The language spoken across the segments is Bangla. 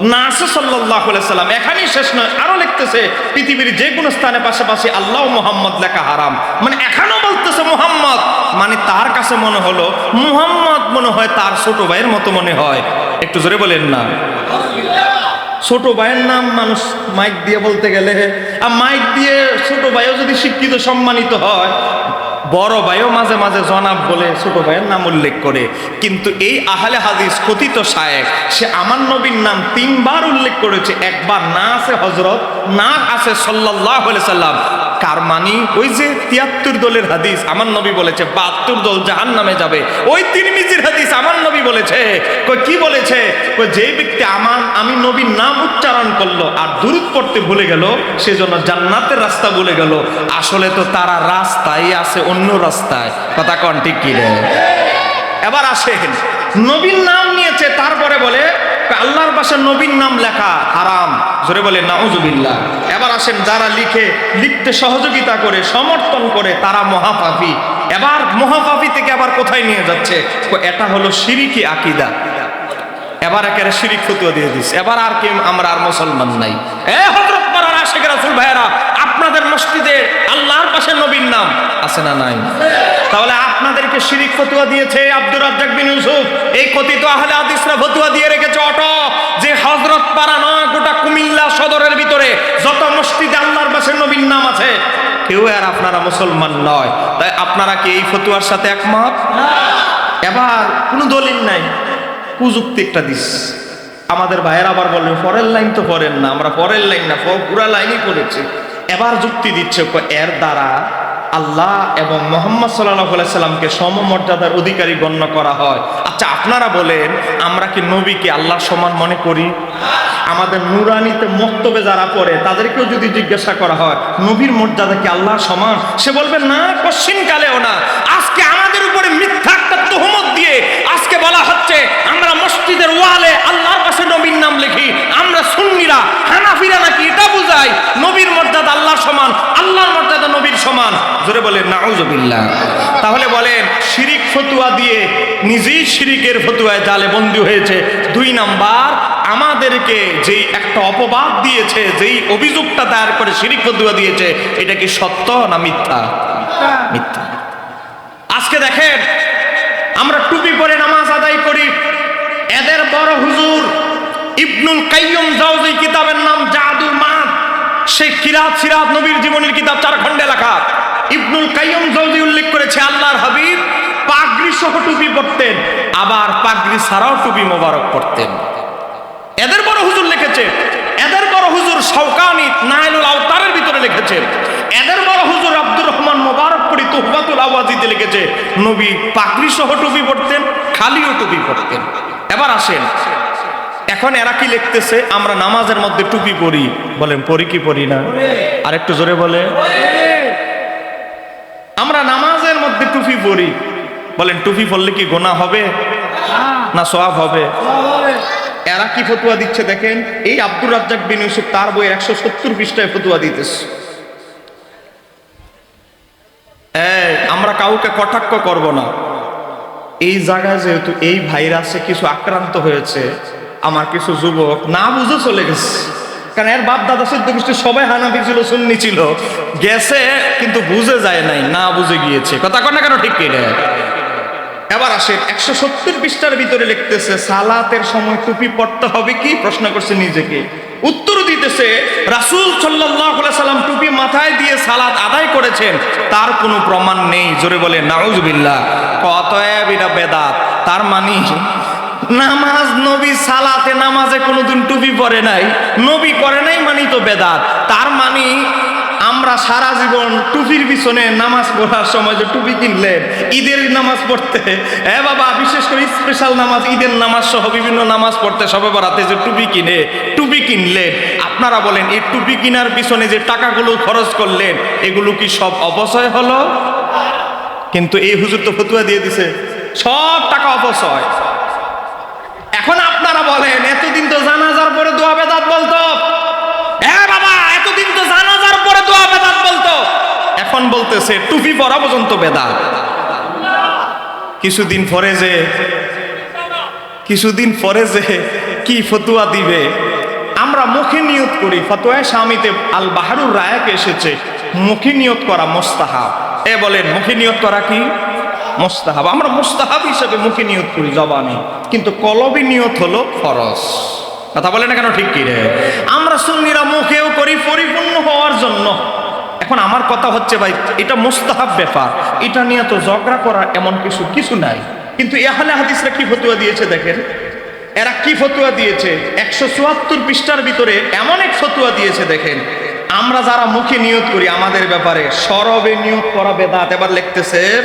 নাসে সাল্লাহ সাল্লাম শেষ নয় লিখতেছে, পৃথিবীর যে কোনো স্থানে পাশাপাশি আল্লাহ লেখা মানে বলতেছে মোহাম্মদ মানে তার কাছে মনে হলো, মুহাম্মদ মনে হয় তার ছোট ভাইয়ের মতো মনে হয়। একটু জোরে বলেন না। ছোট ভাইয়ের নাম মানুষ মাইক দিয়ে বলতে গেলে, আর মাইক দিয়ে ছোট ভাইও যদি শিক্ষিত, সম্মানিত হয় বড় ভাইও মাঝে মাঝে জনাব বলে ছোট ভাইয়ের নাম উল্লেখ করে। কিন্তু এই আহলে হাদিস কথিত শায়েক সে আমার নবীর নাম তিনবার উল্লেখ করেছে। একবার না আছে হজরত না আছে সাল্লাহ সাল্লাম। কার মানি? ওই যে তিয়াত্তর দলের হাদিস, আমার নবী বলেছে, বাহাত্তর দল জাহান নামে যাবে। ওই তিরমিজির হাদিস, আমার নবী বলেছে। কি বলেছে? যে ব্যক্তি আমার, আমি নবীর নাম উচ্চারণ করল আর দূরত পড়তে ভুলে গেল সেজন্য জান্নাতের রাস্তা ভুলে গেল। আসলে তো তারা রাস্তায় আছে, অন্য রাস্তায়। কথা কন ঠিক কি রে? এবার আসেন। নবীর নাম নিয়েছে, তারপরে বলে আল্লাহর পাশে নবীর নাম লেখা হারাম। জোরে বলে, নাউজুবিল্লাহ। আসেন যারা লিখে, লিখতে সহযোগিতা করে, সমর্থন করে, তারা মহাপাপী। এবার মহাপাপী থেকে আবার কোথায় নিয়ে যাচ্ছে? এটা হলো সিরিকি আকিদা। এবার একেবারে শিরিক ফতুয়া দিয়ে দিস এবার আর কি আমরা আর মুসলমান নাই। আপনাদের মসজিদে আল্লাহর পাশে নবীর নাম আছে না আপনাদেরকে দিয়েছে এই কথিত দিয়ে রেখেছে যে নয়, গোটা কুমিল্লা সদরের আল্লাহর পাশে নবীর নাম আছে। কেউ আর আপনারা মুসলমান নয়। তাই আপনারা কি এই ফতুয়ার সাথে একমত? এবার কোনো দলিল নাই। কুযুক্তি একটা দিস। আমাদের ভাইয়ের আবার বলবে পরের লাইন তো পড়েন না আমরা পরের লাইন না পুরা লাইনই পড়েছি। এবার যুক্তি দিচ্ছে এর দ্বারা আল্লাহ এবং মোহাম্মদ সাল্লাহ সাল্লামকে সমমর্যাদার অধিকারী গণ্য করা হয়। আচ্ছা আপনারা বলেন, আমরা কি নবীকে আল্লাহ সমান মনে করি? আমাদের নুরানিতে মক্তবে যারা পড়ে, তাদেরকেও যদি জিজ্ঞাসা করা হয়, নবীর মর্যাদা কি আল্লাহ সমান? সে বলবে, না কশ্চিন কালেও না। আজকে আমাদের উপরে মিথ্যা একটা দিয়ে, আজকে বলা হচ্ছে, আমরা মসজিদের ওয়ালে আল্লাহর পাশে নবীর নাম লিখি আমরা সুন্নিরা, হানাফিরা নাকি এটা বুঝাই নবীর মর্যাদা আল্লাহর সমান, আল্লাহর মর্যাদা নবীর সমান। জোরে বলেন, নাউজুবিল্লাহ। তাহলে বলেন, শিরিক ফতুয়া দিয়ে নিজেই শিরিকের ফতুয়ায় জালে বন্দী হয়েছে। দুই নাম্বার, আমাদেরকে যেই একটা অপবাদ দিয়েছে, যেই অভিযোগটা দায়ের করে শিরিক ফতুয়া দিয়েছে, এটা কি সত্য না মিথ্যা? মিথ্যা। আজকে দেখেন, আমরা টুপি পরে নামাজ আদায় করি, এদের বড় হুজুর ইবনুল কাইয়ুম জাওজি কিতাবের নাম জাদুল মাদ। সেই কিরাত সিরাত নবীর জীবনের কিতাব চার খণ্ডে লেখা। ইবনুল কাইয়ুম জাওজি উল্লেখ করেছে, আল্লাহর হাবিব পাগড়ি সহ টুপি পরতেন, আবার পাগড়ি ছাড়াও টুপি মোবারক পরতেন। এদের বড় হুজুর লিখেছে, এদের বড় হুজুর শৌকানি নাইলুল আওতারের ভিতরে লিখেছে। এদের বড় হুজুর আব্দুর রহমান মোবারক করি তোহবাতুল আওয়াজিতে লিখেছে, নবী পাগড়ি সহ টুপি পড়তেন খালিও টুপি পড়তেন এবার আসেন এখন এরা কি লিখতেছে? আমরা নামাজের মধ্যে টুপি পরি। বলেন, পরি কি পরি না? আর একটু জোরে বলে আমরা নামাজের মধ্যে টুপি পরি। বলেন, টুপি পরলে কি গোনা হবে? না সওয়াব হবে? এরা কি ফতুয়া দিচ্ছে দেখেন? এই আব্দুর রাজ্জাক বিন ইউসুফ তার বই একশো সত্তর পৃষ্ঠায় ফতুয়া দিতেছে। আমরা কাউকে কটাক্ষ করব না। এই জায়গায় যেহেতু এই ভাইরাসে কিছু আক্রান্ত হয়েছে আমার কিছু যুবক না বুঝে চলে গেছে। কারণ এর বাপ দাদা সদ্য গোষ্ঠী সবাই হানাফি ছিল, সুন্নি ছিল। গেছে, কিন্তু বুঝে যায় নাই, না বুঝে গিয়েছে। কথা কন কেন ঠিক কিনে? এবার আসে একশো সত্তর পৃষ্ঠার ভিতরে লিখতেছে, সালাতের সময় টুপি পড়তে হবে কি? প্রশ্ন করছে নিজেকে। উত্তর দিতেছে, রাসূল সাল্লাম টুপি মাথায় দিয়ে সালাত আদায় করেছেন। তার কোনো প্রমাণ নেই। জোরে বলে, নাউজুবিল্লাহ, অতএব এটা বেদাত। তার মানে নামাজ নবী সালাতে নামাজে কোনোদিন টুপি পরে নাই, নবী করে নাই মানি তো বেদাত। তার মানে আমরা সারা জীবন টুপির পিছনে নামাজ পড়ার সময় যে টুপি কিনলেন, ঈদের নামাজ পড়তে হ্যাঁ বাবা, বিশেষ করে স্পেশাল নামাজ, ঈদের নামাজ সহ বিভিন্ন নামাজ পড়তে সবে বরাতে যে টুপি কিনে, টুপি কিনলেন। আপনারা বলেন, এই টুপি কেনার পিছনে যে টাকাগুলো খরচ করলেন, এগুলো কি সব অপচয় হলো? কিন্তু এই হুজুর তো ফতুয়া দিয়ে দিছে, সব টাকা অপচয়। আপনারা বলেন, এতদিন তো জানাজার পরে দোয়া বেদাত বলতো। বাবা, এতদিন তো জানাজার পরে দোয়া বেদাত বলতো। এখন বলতেছে, টুপি পরা পর্যন্ত বেদাত। কিছুদিন পরে যে, কিছুদিন পরে যে কি ফতুয়া দিবে, আমরা মুখে নিয়ত করি, ফতোয়ায় স্বামীতে আল বাহারুর রায়াকে এসেছে, মুখে নিয়ত করা মোস্তাহা এ বলেন, মুখে নিয়ত করা কি? মোস্তাহাব। আমরা মোস্তাহাব হিসেবে মুখে নিয়ত করি জবানে। কিন্তু কলবি নিয়ত হলো ফরজ। কথা বলে না কেন ঠিক কি রে? আমরা সুন্নিরা মুখেও করি, পরিপূর্ণ হওয়ার জন্য। এখন আমার কথা হচ্ছে ভাই, এটা মোস্তাহাব ব্যাপার। এটা নিয়ে তো ঝগড়া করার এমন কিছু কিছু নাই। কিন্তু এখানে হাদিসরা কি ফতুয়া দিয়েছে দেখেন? এরা কি ফতুয়া দিয়েছে? একশো চুয়াত্তর পৃষ্ঠার ভিতরে এমন এক ফতুয়া দিয়েছে দেখেন। আমরা যারা মুখে নিয়ত করি আমাদের ব্যাপারে, সরবে নিয়ত করা বেদাত। এবার লিখতেছে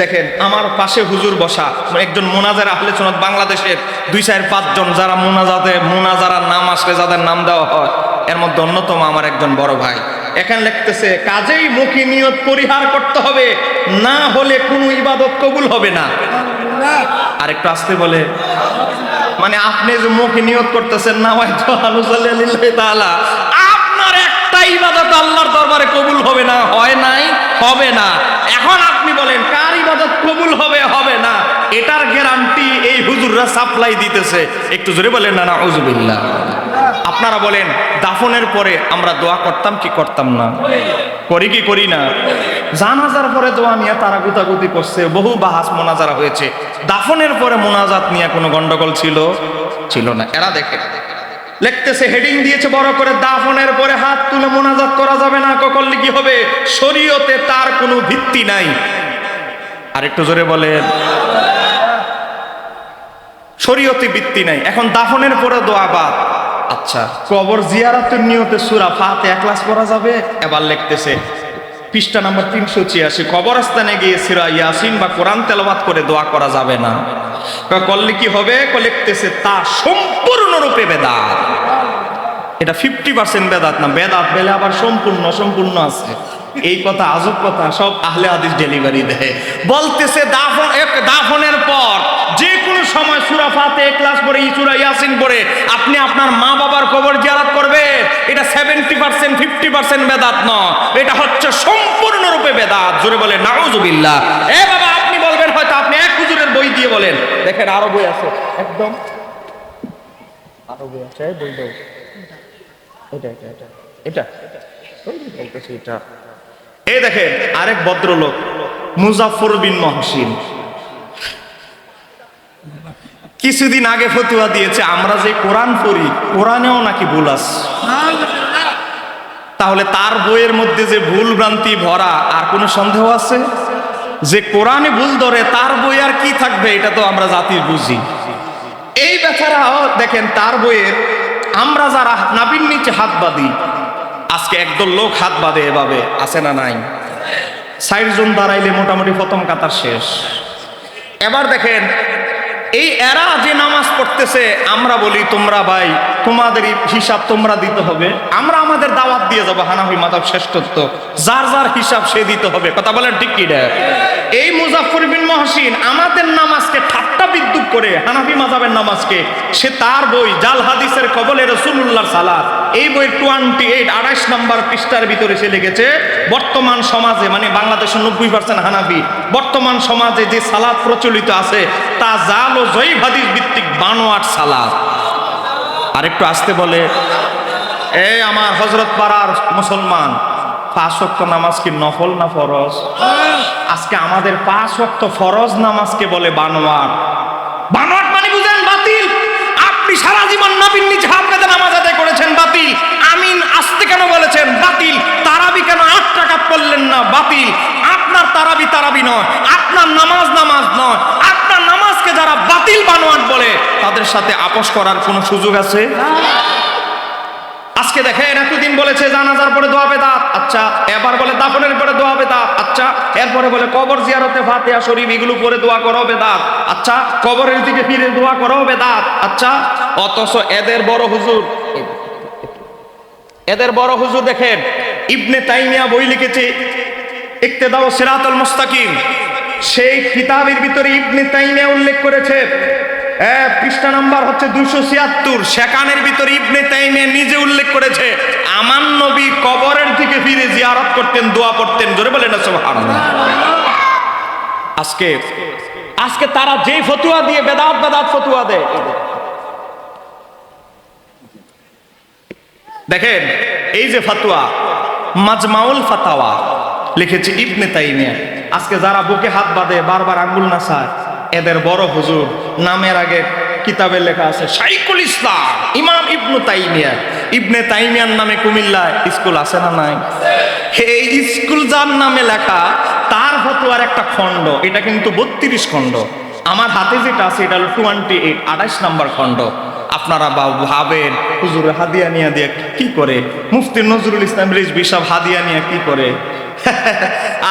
দেখেন, আমার পাশে হুজুর বসা। একজন মোনাজার আহলে সোনাত বাংলাদেশের দুই চার পাঁচজন যারা মোনাজাতে মোনাজারার নাম আসলে যাদের নাম দেওয়া হয়, এর মধ্যে অন্যতম আমার একজন বড় ভাই। এখানে লিখতেছে, কাজেই মুখে নিয়ত পরিহার করতে হবে, না হলে কোনো ইবাদত কবুল হবে না। আর একটু আসতে বলে মানে আপনি যে মুখে নিয়ত করতেছেন না হয়তো একটা ইবাদত আল্লাহর দরবারে কবুল হবে না, হয় নাই? হবে না। এখন আপনি বলেন, কার ইবাদত কবুল হবে হবে না? এটার গ্যারান্টি এই হুজুররা সাপ্লাই দিতেছে। একটু জোরে বলেন, না না উজুবিল্লাহ আপনারা বলেন, দাফনের পরে আমরা দোয়া করতাম কি করতাম না? করি কি করি না? জানাজার পরে দোয়া নিয়ে তারা গুতাগুতি করছে, বহু বাহাস মোনাজারা হয়েছে। দাফনের পরে মোনাজাত নিয়ে কোনো গন্ডগোল ছিল? ছিল না। এরা দেখে। লিখতেছে হেডিং দিয়েছে বড় করে, দাফনের পরে হাত তুলে মোনাজাত করা যাবে না করলে কি হবে? শরীয়তে তার কোনো ভিত্তি নাই। আর একটু জোরে বলেন। শরীয়তে ভিত্তি নাই। এখন দাফনের পরে দোয়া বাদ। আচ্ছা কবর জিয়ারতের নিয়তে সুরা ফাতে এক ক্লাস করা যাবে? এবার লিখতেছে, পৃষ্ঠা নাম্বার তিনশো ছিয়াশি, কবরস্থানে গিয়ে সিরা ইয়াসিন বা কোরআন তেলাবাত করে দোয়া করা যাবে না। করলে কি হবে? লিখতেছে তা সম্পূর্ণরূপে বেদাত। এটা ফিফটি পার্সেন্ট বেদাত না, বেদাত বেলে আবার সম্পূর্ণ অসম্পূর্ণ আছে। এই কথা, আজব কথা, সব আহলে হাদিস ডেলিভারি দেয়। বলতেছে দাফন, এক দাফনের পর যে কোনো সময় সুরা ফাতে ক্লাস পড়ে ইসুরা ইয়াসিন পরে আপনি আপনার মা বাবার কবর জিয়ারত করবে এটা সেভেন্টি পার্সেন্ট ফিফটি পার্সেন্ট বেদাত নয়। এটা হচ্ছে সম্পূর্ণরূপে বেদাত। জোরে বলে নাউজুবিল্লাহ এ বাবা আপনি বলবেন হয়তো আপনি এক হুজুরের বই দিয়ে বলেন। দেখেন, আরও বই আছে। একদম। আরও বই আছে, বই দাও। এটা এটা এটা এটা। এই দেখেন, আরেক ভদ্রলোক মুজাফর বিন মহসিন। কিছুদিন আগে ফতুয়া দিয়েছে, আমরা যে কোরআন পড়ি, কোরআনেও নাকি ভুল আছে। তাহলে তার বইয়ের মধ্যে যে ভুল ভ্রান্তি ভরা, আর কোনো সন্দেহ আছে? যে কোরআনে ভুল ধরে, তার বই আর কি থাকবে, এটা তো আমরা জাতির বুঝি। এই বেচারাও দেখেন, তার বইয়ের আমরা যারা নাবির নিচে হাত বাঁধি, আজকে একদল লোক হাত বাঁধে এভাবে, আছে না নাই? ষাট জন দাঁড়াইলে মোটামুটি প্রথম কাতার শেষ। এবার দেখেন এই এরা যে নামাজ পড়তেছে, আমরা বলি, তোমরা ভাই, তোমাদের হিসাব তোমরা দিতে হবে। আমরা আমাদের দাওয়াত দিয়ে যাব, হানাফি মাতাব শ্রেষ্ঠত্ব যার যার হিসাব সে দিতে হবে। কথা বলেন ঠিক কি এই মুজাফর বিন মহসিন আমাদের নামাজকে ঠাট্টা বিদ্যুৎ করে, হানাফি মাজাবের নামাজকে, সে তার বই, জাল হাদিসের কবলে রসুল্লাহ সালাদ এই বই টোয়েন্টি এইট আড়াইশ নম্বর পৃষ্ঠার ভিতরে সে লিখেছে, বর্তমান সমাজে মানে বাংলাদেশের নব্বই পার্সেন্ট হানাফি বর্তমান সমাজে যে সালাদ প্রচলিত আছে, তা জাল ও জয়ীব হাদিস ভিত্তিক বানোয়াট সালাদ। আরেকটু আসতে বলে এই আমার হজরত পাড়ার মুসলমান, পাঁচ ওয়াক্ত নামাজ কি নফল না ফরজ? আজকে আমাদের পাঁচ ওয়াক্ত ফরজ নামাজকে বলে বানোয়াট। বানোয়াট মানে বুঝেন বাতিল। আপনি সারা জীবন নবীন নিজ হাত পেতে নামাজ আদায় করেছেন, বাতিল। আমিন আসতে কেন বলেছেন? বাতিল। তারাবি কেন আট টাকা পড়লেন না? বাতিল। আপনার তারাবি তারাবি নয়, আপনার নামাজ নামাজ নয়, আপনার নামাজকে যারা বাতিল বানোয়াট বলে, তাদের সাথে আপোষ করার কোনো সুযোগ আছে? আজকে দেখেন, এতদিন বলেছে জানাজার পরে দোয়া বেদাত আচ্ছা এবার বলে দাফনের পরে দোয়া বেদাত আচ্ছা এরপরে বলে কবর জিয়ারতে ফাতিহা শরীফ, এগুলো পরে দোয়া করো বেদাত আচ্ছা কবরের দিকে ফিরে দোয়া করো বেদাত আচ্ছা অথচ এদের বড় হুজুর, এদের বড় হুজুর দেখেন, ইবনে তাইমিয়া বই লিখেছে ইক্তেদাও সিরাতুল মুস্তাকিম। সেই কিতাবের ভিতরে ইবনে তাইমিয়া উল্লেখ করেছে পৃষ্ঠা নাম্বার হচ্ছে দুশো ছিয়াত্তর। সেখানের ভিতরে ইবনে তাইমিয়া নিজে উল্লেখ করেছে, আমার নবী কবরের দিকে ফিরে জিয়ারত করতেন, দোয়া পড়তেন। জোরে বলে না, সুবহানাল্লাহ। আজকে আজকে তারা যেই ফতুয়া দিয়ে বেদাত বেদাত ফতুয়া দেয়। দেখেন, এই যে ফাতুয়া, মাজমাউল ফাতাওয়া লিখেছে ইবনে তাইমিয়া। আজকে যারা বুকে হাত বাঁধে, বারবার আঙ্গুল নাসায় এদের বড় হুজুর, নামের আগে কিতাবে লেখা আছে শাইকুল ইসলাম, ইমাম ইবনু তাইমিয়া। ইবনে তাইমিয়ার নামে কুমিল্লায় স্কুল আছে না নাই? এই স্কুল যার নামে লেখা, তার ফতুয়ার একটা খণ্ড, এটা কিন্তু বত্রিশ খণ্ড। আমার হাতে যেটা আছে, এটা হলো টোয়েন্টি এইট, আঠাশ নাম্বার খণ্ড। আপনারা বা ভাবেন, হুজুর হাদিয়া নিয়া দিয়ে কি করে? মুফতি নজরুল ইসলাম সব হাদিয়া নিয়া কি করে?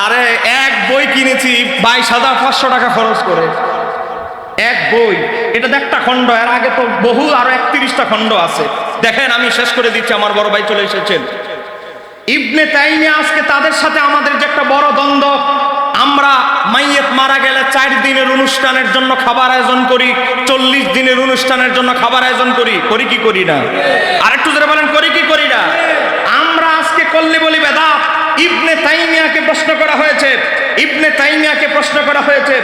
আরে এক বই কিনেছি বাইশ হাজার পাঁচশো টাকা খরচ করে। এক বই। এটা একটা খণ্ড, এর আগে তো বহু আরও একত্রিশটা খণ্ড আছে। দেখেন, আমি শেষ করে দিচ্ছি, আমার বড় ভাই চলে এসেছেন। ইবনে তাইমিয়া আজকে তাদের সাথে আমাদের যে একটা বড় দ্বন্দ্ব, আমরা মাইয়েত মারা গেলে চার দিনের অনুষ্ঠানের জন্য খাবার আয়োজন করি, চল্লিশ দিনের অনুষ্ঠানের জন্য খাবার আয়োজন করি করি কি করি না? আরেকটু জোরে বলেন, করি কি করি না? আমরা আজকে করলে বলি বেদাত। ইবনে তাইমিয়াকে প্রশ্ন করা হয়েছে। ইবনে তাইমিয়াকে প্রশ্ন করা হয়েছে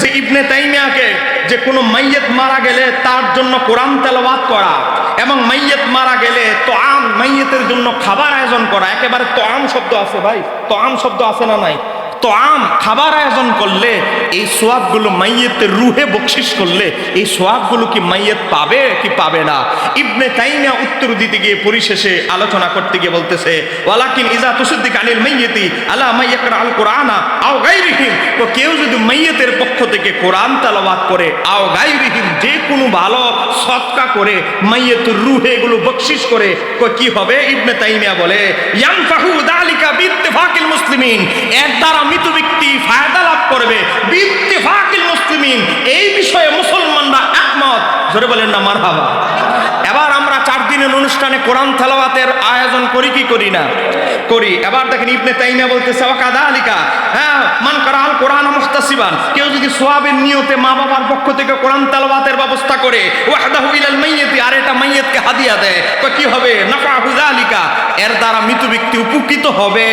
যে ইবনে তাইমিয়াকে যে কোনো মাইয়েত মারা গেলে তার জন্য কোরআন তেলাওয়াত করা এবং মাইয়েত মারা গেলে তো আম মাইয়েতের জন্য খাবার আয়োজন করা, একেবারে তো আম শব্দ আছে ভাই তো আম শব্দ আছে না নাই? তো আম খাবার আয়োজন করলে, এই সোয়াবগুলো মাইয়েতের রুহে বকশিস করলে, এই সোয়াবগুলো কি মাইয়েত পাবে কি পাবে না? ইবনে তাইমিয়া উত্তর দিতে গিয়ে পরিশেষে আলোচনা করতে গিয়ে বলতেছে, ওয়ালাকিন ইজা তুসুদ্দিক আনিল মাইয়েতি আলা মাইয়াকরা আল কোরআনা, আও গাইরিহিম তো কেউ যদি মাইয়েতের পক্ষ থেকে কোরআন তালাবাত করে, আও গাইরিহিম যে কোনো ভালো সৎকা করে মাইয়েতুর রুহে এগুলো বকশিস করে কি হবে? ইবনে তাইমিয়া বলে, ইয়ানফাহু দালিকা বিত্তেফাকিল মুসলিমিন। এর দ্বারা জোরে বলেন না, মারহাবা। এবার আমরা চার দিনের অনুষ্ঠানে কোরআন তেলাওয়াতের আয়োজন করি, কি করি না? করি। এবার দেখেন ইবনে তাইমিয়া বলতেছে ওয়াকাদা আলিকা হ্যাঁ মান করা আল কোরআন মুস্তাসিবান কেউ যদি সোয়াবের নিয়তে মা বাবার পক্ষ থেকে কোরআন তেলাওয়াতের ব্যবস্থা করে, ওয়াহদাহু ইলাল মাইয়িতি আর এটা মাইয়িতকে হাদিয়া দেয়, তো কি হবে? নাফাহু যালিকা এর দ্বারা মৃত ব্যক্তি উপকৃত হবে।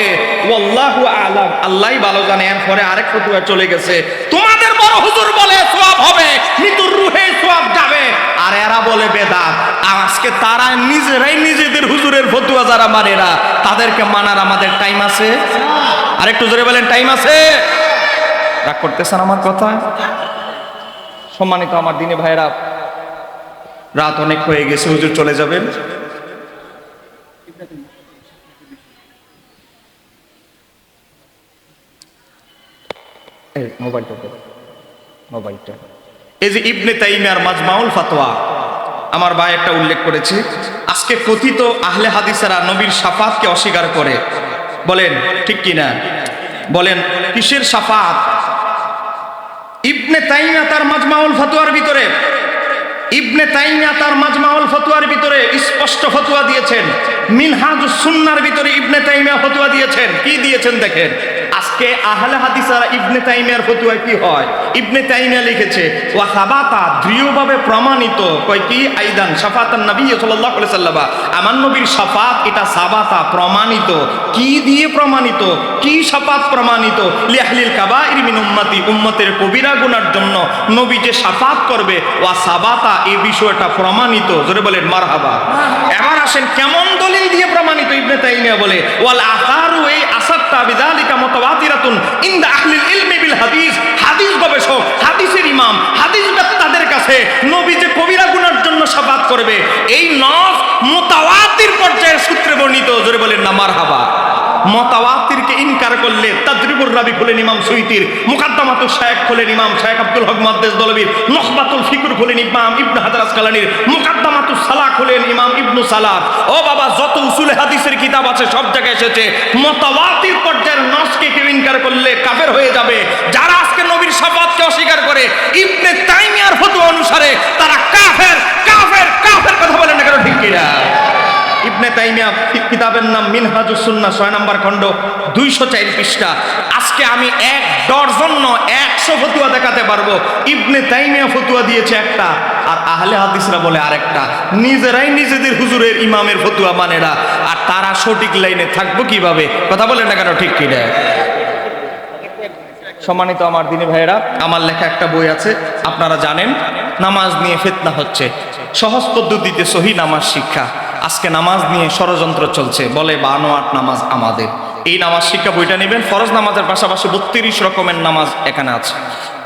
ওয়াল্লাহু আলাম। আল্লাহই ভালো জানে এর পরে আরেক ফতুয়া চলে গেছে। তোমাদের বড় হুজুর বলে হবে, মৃত্যুর রুহে সোয়াব যাবে। আর এরা বলে বেদা আজকে তারা নিজেরাই নিজেদের হুজুরের ফতুয়া যারা মানে না, তাদেরকে মানার আমাদের টাইম আছে? আর একটু জোরে বলেন টাইম আছে? রাগ করতেছেন আমার কথা? সম্মানিত আমার দিনে ভাইরা রাত অনেক হয়ে গেছে, হুজুর চলে যাবেন? মোবাইলটা। মোবাইলটা। এই যে ইবনে তাইমিয়ার মাজমাউল ফাতোয়া, আমার ভাই একটা উল্লেখ করেছে। আজকে কথিত আহলে হাদিসেরা নবীর সাফাতকে অস্বীকার করে। বলেন, ঠিক কি না? বলেন, কিসের সাফাত? ইবনে তাইমিয়া তার মাজমাউল ফতোয়ার ভিতরে। ইবনে তাইমিয়া তার মাজমাউল ফতোয়ার ভিতরে স্পষ্ট ফতোয়া দিয়েছেন। মিনহাজ সুন্নার ভিতরে ইবনে তাইমিয়া ফতোয়া দিয়েছেন। কি দিয়েছেন দেখেন? আজকে আহলে হাদিসারা ইবনে তাইমিয়ার ফতোয়া কি হয়? ইবনে তাইমিয়া লিখেছে, ওয়া সাবাতা দৃঢ়ভাবে প্রমাণিত, কয় কি? আইদান শাফাতান নবী সাল্লাল্লাহু আলাইহি সাল্লাম। আমার নবীর শাফাত এটা সাবাতা, প্রমাণিত। কি দিয়ে প্রমাণিত? কি শাফাত প্রমাণিত? লিয়াহলিল কাবাইর মিন উম্মতি, উম্মতের কবিরা গুনার জন্য নবী যে শাফাত করবে, ওয়া সাবাতা এই বিষয়টা প্রমাণিত। জোরে বলেন, মারহাবা। এবার আসেন, কেমন দলিল দিয়ে প্রমাণিত? ইবনে তাইমিয়া বলে, ওয়াল আসারু এই আসারটা বিদালিকা মুতাওয়াতিরাতুন ইনদা আহলিল ইলমি বিল হাদিস। হাদিস গবেষক, হাদিসের ইমাম, হাদিস তাদের কাছে নবী যে কবিরা গুনার জন্য শাফাত করবে, এই নস মুতাওয়াতির পর্যায়ের সূত্রে বর্ণিত। জোরে বলেন না, মারহাবা। মতাওয়াতিরকে করলে তাজরিবুর রাবি ইমাম সুইতির মুকাদ্দামাতুল ইমাম আব্দুল হক মাদ্দেস দলবীর, নখবাতুল ইমাম ইবনু হাজার আসকালানির মুকাদ্দামাতুল সালাহ ইমাম ইবনু সালাহ। ও বাবা, যত উসুল হাদিসের কিতাব আছে, সব জায়গায় এসেছে। মতাওয়াতির পর্যায়ের নসকে কেউ ইনকার করলে কাফের হয়ে যাবে। যারা আজকে নবীর শপথকে অস্বীকার করে ইবনে তাইমিয়ার ফতোয়া অনুসারে তারা কাফের কাফের কাফের কথা বলেন না কেন ঠিক কিনা ইবনে তাইমিয়া কিতাবের নাম মিনহাজুস সুন্নাহ, ছয় নম্বর খণ্ড, দুইশো চার পৃষ্ঠা। আজকে আমি এক ডর্জন একশো ফতুয়া দেখাতে পারব। ইবনে তাইমিয়া ফতুয়া দিয়েছে একটা, আর আহলে হাদিসরা বলে আরেকটা। নিজেরাই নিজেদের হুজুরের ইমামের ফতুয়া মানে আর তারা সঠিক লাইনে থাকব কীভাবে? কথা বলে না কেন, ঠিক কিনা সম্মানিত আমার দিনী ভাইয়েরা, আমার লেখা একটা বই আছে, আপনারা জানেন, নামাজ নিয়ে ফেতনা হচ্ছে। সহজ পদ্ধতিতে সহি নামাজ শিক্ষা। আজকে নামাজ নিয়ে ষড়যন্ত্র চলছে, বলে বানো আট নামাজ আমাদের। এই নামাজ শিক্ষা বইটা নেবেন, ফরজ নামাজের পাশাপাশি বত্রিশ রকমের নামাজ এখানে আছে।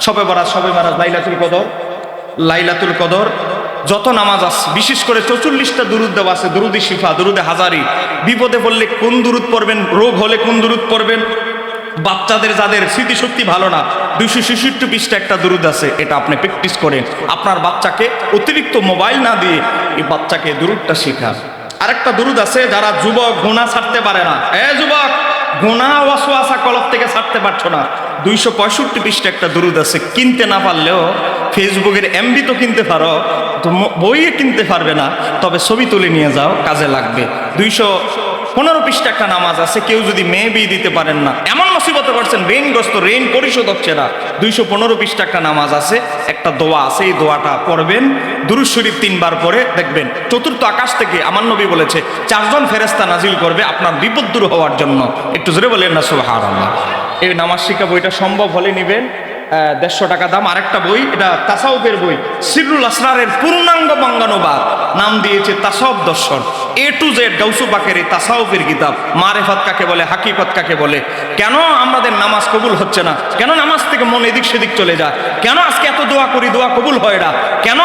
সবে বরাজ সবে বরাত, লাইলাতুল কদর লাইলাতুল কদর, যত নামাজ আছে, বিশেষ করে চৌচল্লিশটা দুরুদ দেওয়া আছে, দুরুদি শিফা, দুরুদে হাজারি। বিপদে পড়লে কোন দুরুদ পড়বেন, রোগ হলে কোন দুরুদ পড়বেন বাচ্চাদের যাদের স্মৃতিশক্তি ভালো না, দুইশো ছেষট্টি পৃষ্ঠা একটা দুরুদ আছে, এটা আপনি প্র্যাকটিস করেন। আপনার বাচ্চাকে অতিরিক্ত মোবাইল না দিয়ে এই বাচ্চাকে দুরুদটা শেখান। আরেকটা দুরুদ আছে, যারা যুবক গুণা ছাড়তে পারে না। এ যুবক গুণা ওয়াসওয়াসা কলপ থেকে ছাড়তে পারছ না। দুইশো পঁয়ষট্টি পৃষ্ঠা একটা দুরুদ আছে, কিনতে না পারলেও ফেসবুকের এমবি তো কিনতে পারো, তো বইয়ে কিনতে পারবে না, তবে ছবি তুলে নিয়ে যাও, কাজে লাগবে। দুইশো পনেরো পৃষ্ঠা একটা নামাজ আছে, কেউ যদি মেয়ে বিয়ে দিতে পারেন না। এমন মুসিবতে পড়ছেন ঋণগ্রস্ত ঋণ পরিশোধ হচ্ছে না। দুইশো পনেরো পৃষ্ঠা একটা নামাজ আছে, একটা দোয়া আছে, এই দোয়াটা পড়বেন। দুরুজ শরীফ তিনবার পরে দেখবেন। চতুর্থ আকাশ থেকে আমার নবী বলেছে, চারজন ফেরেস্তা নাজিল করবে আপনার বিপদ দূর হওয়ার জন্য। একটু জোরে বলেন না আল্লাহ এই নামাজ শিক্ষা বইটা সম্ভব হলে নিবেন। দেড়শো টাকা দাম, আরেকটা বই, এটা তাসাউফের বই সিরুল আসরারের পূর্ণাঙ্গ বাঙ্গানুবাদ। নাম দিয়েছে তাসাউফ দর্শন। এ টু জেড গৌসুবাকের এই তাসাউফের কিতাব। মারেফাত কাকে বলে, হাকিফত কাকে বলে? কেন আমাদের নামাজ কবুল হচ্ছে না? কেন নামাজ থেকে মন এদিক সেদিক চলে যায়? কেন আজকে এত দোয়া করি, দোয়া কবুল হয় না? কেন